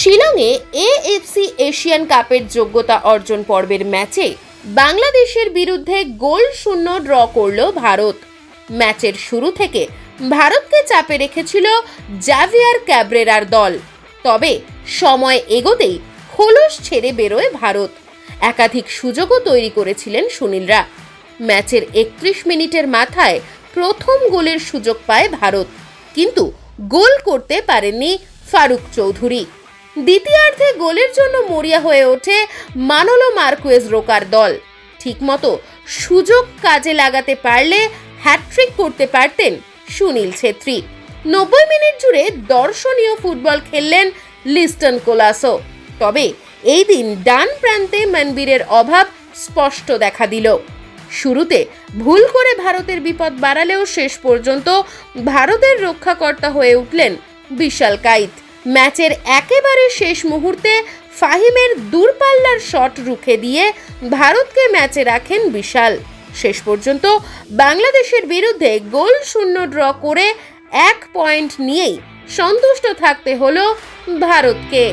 শিলংয়ে AFC Asian কাপের যোগ্যতা অর্জন পর্বের ম্যাচে বাংলাদেশের বিরুদ্ধে গোল শূন্য ড্র করল ভারত। ম্যাচের শুরু থেকে ভারতকে চাপে রেখেছিল জাভিয়ার ক্যাব্রেরার দল। তবে সময় এগোতেই খোলস ছেড়ে বেরোয় ভারত। একাধিক সুযোগও তৈরি করেছিলেন সুনীলরা। ম্যাচের একত্রিশ মিনিটের মাথায় প্রথম গোলের সুযোগ পায় ভারত। কিন্তু গোল করতে পারেননি ফারুক চৌধুরী। দ্বিতীয়ার্ধে গোলের জন্য মরিয়া হয়ে ওঠে মানলো মার্কুয়েজ রোকার দল। ঠিকমতো সুযোগ কাজে লাগাতে পারলে হ্যাট্রিক করতে পারতেন সুনীল ছেত্রী। নব্বই মিনিট জুড়ে দর্শনীয় ফুটবল খেললেন লিস্টন কোলাসো। তবে এই দিন ডান প্রান্তে মনবীরের অভাব স্পষ্ট দেখা দিল। শুরুতে ভুল করে ভারতের বিপদ বাড়ালেও শেষ পর্যন্ত ভারতের রক্ষাকর্তা হয়ে উঠলেন বিশাল কাইত। ম্যাচের একেবারে শেষ মুহূর্তে ফাহিমের দূরপাল্লার শট রুখে দিয়ে ভারতকে ম্যাচে রাখেন বিশাল। শেষ পর্যন্ত বাংলাদেশের বিরুদ্ধে গোল শূন্য ড্র করে এক পয়েন্ট নিয়েই সন্তুষ্ট থাকতে হলো ভারতকে।